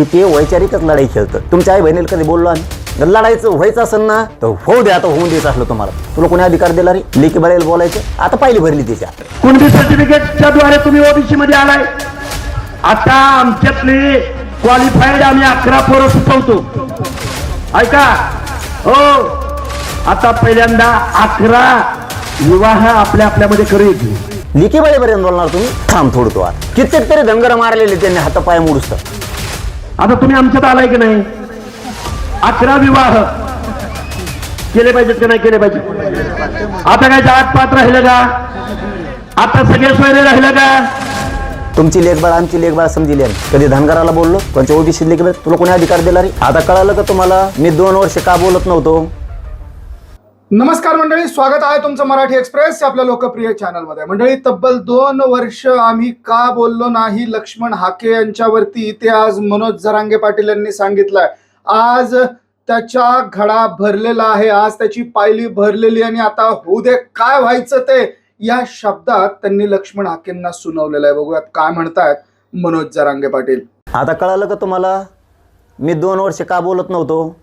की ते वैचारिकच लढाई खेळतं. तुमच्या आई बहिणीला कधी बोललो आम्ही? जर लढायचं व्हायचं असेल ना तर होऊ द्या आता होऊन द्यायचं असलं तुम्हाला. तुला कोणी अधिकार दिला रे लेकी बळेल बोलायचं. आता पहिली भरली त्याच्या कुणबी सर्टिफिकेटच्या द्वारे तुम्ही ओबीसी मध्ये आलाय? आता आमच्यातले क्वालिफाईड आम्ही अकरा पोरं सुचवतो. ऐका. हो. आता पहिल्यांदा अकरा विवाह आपल्या आपल्यामध्ये करू येतील लेकी बळेपर्यंत बोलणार तुम्ही? थांब थोडं तो आता. कित्येक तरी धनगर मारलेले त्यांनी हातापाय मोडूस आता तुम्ही आमच्यात आलाय की नाही? अकरा विवाह. केले पाहिजेत की नाही केले पाहिजे आता काय जात पात राहिलं का? आता सगळे सोयरे राहिलं का? तुमची लेखबाळ आमची लेखबाळ समजली आहे कधी धनगराला बोललो कोणत्या ओबीसी लेखबाळ तुला कोणी अधिकार दिला रे? आता कळालं का तुम्हाला? मी दोन वर्ष का बोलत नव्हतो? नमस्कार मंडळी स्वागत आहे तुमचं मराठी एक्सप्रेस आपल्या लोकप्रिय चॅनलमध्ये. मंडळी तब्बल दोन वर्ष आम्ही का बोललो नाही? लक्ष्मण हाके यांच्यावरती ते आज मनोज जरांगे पाटील यांनी सांगितलंय. आज त्याच्या घडा भरलेला आहे. आज त्याची पायली भरलेली आणि आता होऊ दे काय व्हायचं ते या शब्दात त्यांनी लक्ष्मण हाकेंना सुनावलेलं आहे. बघूयात काय म्हणतायत मनोज जरांगे पाटील. आता कळालं का तुम्हाला? मी दोन वर्ष का बोलत नव्हतो?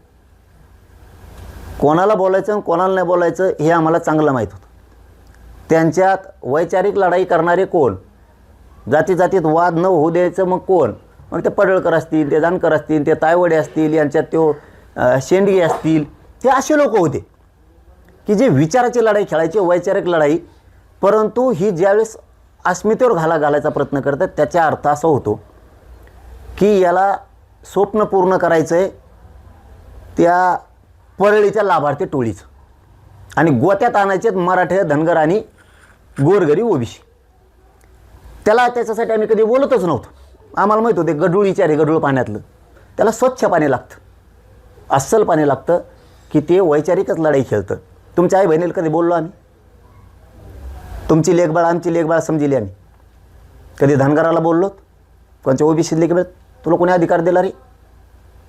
कोणाला बोलायचं आणि कोणाला नाही बोलायचं हे आम्हाला चांगलं माहीत होतं. त्यांच्यात वैचारिक लढाई करणारे कोण? जाती जातीत वाद न होऊ द्यायचं मग कोण? मग ते पडळकर असतील ते जानकर असतील ते तायवडे असतील यांच्यात तो शेंडगे असतील ते असे लोक होते. की जे विचाराची लढाई खेळायची वैचारिक लढाई परंतु ही ज्यावेळेस अस्मितेवर घाला घालायचा प्रयत्न करतात त्याचा अर्थ असा होतो की याला स्वप्न पूर्ण करायचं आहे त्या परळीच्या लाभार्थी टोळीचं. आणि गोत्यात आणायचे मराठे धनगर आणि गोरगरी ओबीसी. त्याला त्याच्यासाठी आम्ही कधी बोलतच नव्हतो. आम्हाला माहीत होते गढूळ विचार आहे गढूळ पाण्यातलं. त्याला स्वच्छ पाणी लागतं. अस्सल पाणी लागतं की ते वैचारिकच लढाई खेळतं. तुमच्या आई बहिणीला कधी बोललो आम्ही? तुमची लेखबाळ आमची लेखबाळ समजली आम्ही. कधी धनगराला बोललो कोणच्या ओबीसी लेखबाळ? तुला कोणी अधिकार दिला रे?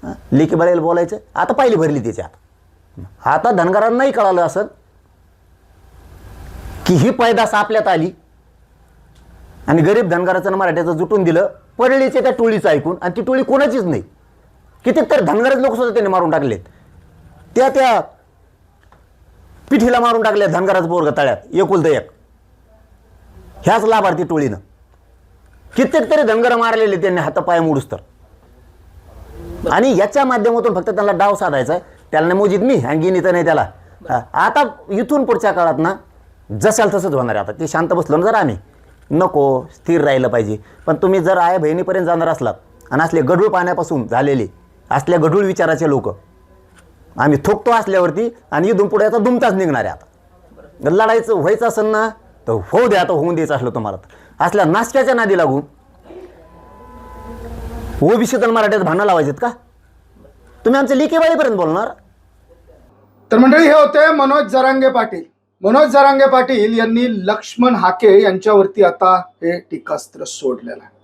हां? बोलायचं? आता पाहिली भरली त्याच्या आता. आता धनगरांनाही कळालं असं की ही पैदास आपल्यात आली. आणि गरीब धनगराचं मराठ्याचं जुटून दिलं. परळीचे त्या टोळीचं ऐकून. आणि ती टोळी कोणाचीच नाही. कितीक तर धनगरच लोक सुद्धा त्यांनी मारून टाकलेत. त्या त्या पिठीला मारून टाकल्या धनगराचं पोरग तळ्यात. एकुलत एक. ह्याच लाभार्थी टोळीनं. कित्येक तरी धनगर मारलेले त्यांनी हातापाय मोडूस तर. आणि याच्या माध्यमातून फक्त त्यांना डाव साधायचा आहे. त्याला नाही मोजित मी आणि गिनीचं नाही त्याला. आता इथून पुढच्या काळात ना जशाल तसंच होणार आहे आता. ते शांत बसलो ना जर आम्ही. नको स्थिर राहिलं पाहिजे. पण तुम्ही जर आया बहिणीपर्यंत जाणार असलात आणि असले गढूळ पाण्यापासून झालेले असल्या गढूळ विचाराचे लोक आम्ही थोकतो असल्यावरती आणि इथून पुढे आता दुमताच निघणार आहे आता. लढायचं व्हायचं असेल ना तर होऊ द्या आता होऊन द्यायचं असलं तुम्हाला. असल्या नाश्त्याच्या नादी लागून ओबीसी तर मराठ्यात भांडणं लावायचेत का? तुम्ही आमचे लेकीबाळीपर्यंत बोलणार? तर मंडळी हे होते मनोज जरांगे पाटील. मनोज जरांगे पाटील यांनी लक्ष्मण हाके यांच्यावरती आता हे टीकास्त्र सोडलेलं आहे.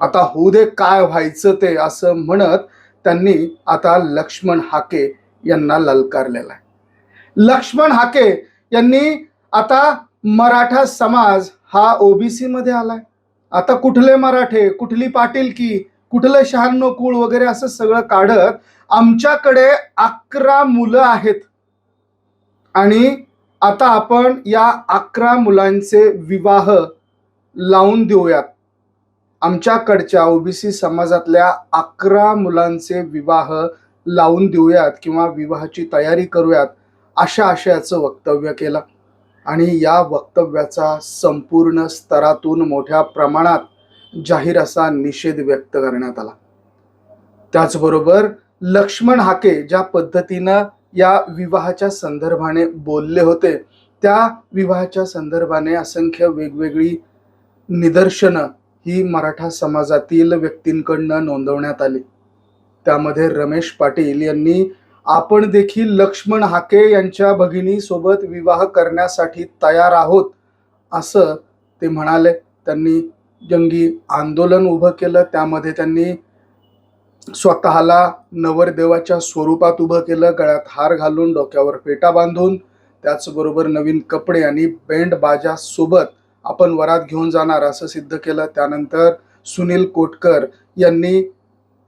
आता होऊ दे काय व्हायचं ते असं म्हणत त्यांनी आता लक्ष्मण हाके यांना ललकारलेलं आहे. लक्ष्मण हाके यांनी आता मराठा समाज हा ओबीसी मध्ये आलाय. आता कुठले मराठे कुठली पाटील की कुठलं शहाण्णव कुळ वगैरे असं सगळं काढत आमच्याकडे अकरा मुलं आहेत. आणि आता आपण या अकरा मुलांचे विवाह लावून देऊयात. आमच्याकडच्या ओबीसी समाजातल्या अकरा मुलांचे विवाह लावून देऊयात किंवा विवाहाची तयारी करूयात अशा आशयाचं वक्तव्य केलं. आणि या वक्तव्याचा संपूर्ण स्तरातून मोठ्या प्रमाणात जाहीर असा निषेध व्यक्त करण्यात आला. त्याचबरोबर लक्ष्मण हाके ज्या पद्धतीनं या विवाहाच्या संदर्भाने बोलले होते त्या विवाहाच्या संदर्भाने असंख्य वेगवेगळी निदर्शनं ही मराठा समाजातील व्यक्तींकडनं नोंदवण्यात आली. त्यामध्ये रमेश पाटील यांनी आपण देखील लक्ष्मण हाके यांच्या भगिनीसोबत विवाह करण्यासाठी तयार आहोत असं ते म्हणाले. त्यांनी जंगी आंदोलन उभं केलं. त्यामध्ये त्यांनी स्वतःला नवरदेवाच्या स्वरूपात उभं केलं गळ्यात हार घालून डोक्यावर फेटा बांधून त्याचबरोबर नवीन कपडे आणि बँड बाजासोबत आपण वरात घेऊन जाणार असं सिद्ध केलं. त्यानंतर सुनील कोटकर यांनी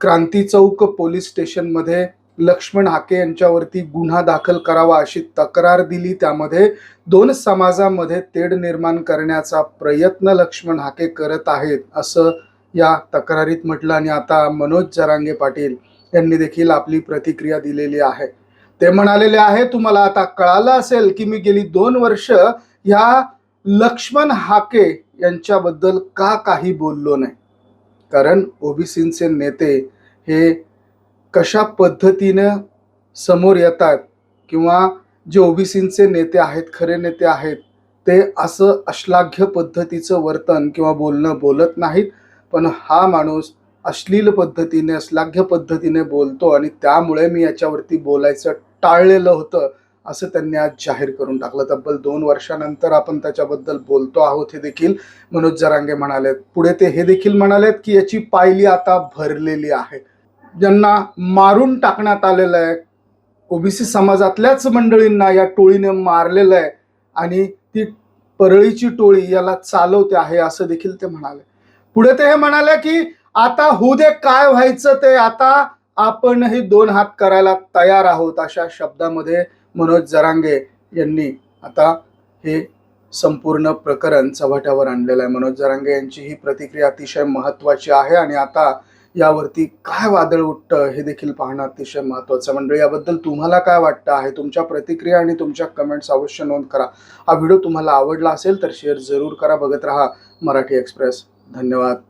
क्रांती चौक पोलीस स्टेशनमध्ये लक्ष्मण हाके यांच्यावरती गुन्हा दाखल करावा अशी तक्रार दिली. त्यामध्ये दोन समाजामध्ये तेढ निर्माण करण्याचा प्रयत्न लक्ष्मण हाके करत आहेत असं या तक्रारीत म्हटलं आणि आता मनोज जरांगे पाटील यांनी देखील आपली प्रतिक्रिया दिलेली आहे. ते म्हणालेले आहे तुम्हाला आता कळालं असेल की मी गेली दोन वर्ष ह्या लक्ष्मण हाके यांच्याबद्दल का काही बोललो नाही. कारण ओबीसींचे नेते हे कशा पद्धतीनं समोर येतात किंवा जे ओबीसींचे नेते आहेत खरे नेते आहेत ते असं अश्लाघ्य पद्धतीचं वर्तन किंवा बोलणं बोलत नाहीत. पण हा माणूस अश्लील पद्धतीने अश्लाघ्य पद्धतीने बोलतो आणि त्यामुळे मी याच्यावरती बोलायचं टाळलेलं होतं असं त्यांनी आज जाहीर करून टाकलं. तब्बल दोन वर्षानंतर आपण त्याच्याबद्दल बोलतो आहोत हे देखील मनोज जरांगे म्हणालेत. पुढे ते हे देखील म्हणालेत की याची पायली आता भरलेली आहे. ज्यांना मारून टाकण्यात आलेलं आहे ओबीसी समाजातल्याच मंडळींना या टोळीने मारलेलं आहे आणि ती परळीची टोळी याला चालवते आहे असं देखील ते म्हणाले. पुढे ते हे म्हणाले की आता होऊ दे काय व्हायचं ते आता आपणही दोन हात करायला तयार आहोत अशा शब्दामध्ये मनोज जरांगे यांनी आता हे संपूर्ण प्रकरण चव्हाट्यावर आणलेलं आहे. मनोज जरांगे यांची ही प्रतिक्रिया अतिशय महत्वाची आहे आणि आता यावरती काय वादळ उठतं हे देखील पाहणं अतिशय महत्वाचं आहे. मंडळी याबद्दल तुम्हाला काय वाटतं आहे? तुमच्या प्रतिक्रिया आणि तुमच्या कमेंट्स अवश्य नोंद करा. हा व्हिडिओ तुम्हाला आवडला असेल तर शेअर जरूर करा. बघत राहा मराठी एक्सप्रेस धन्यवाद.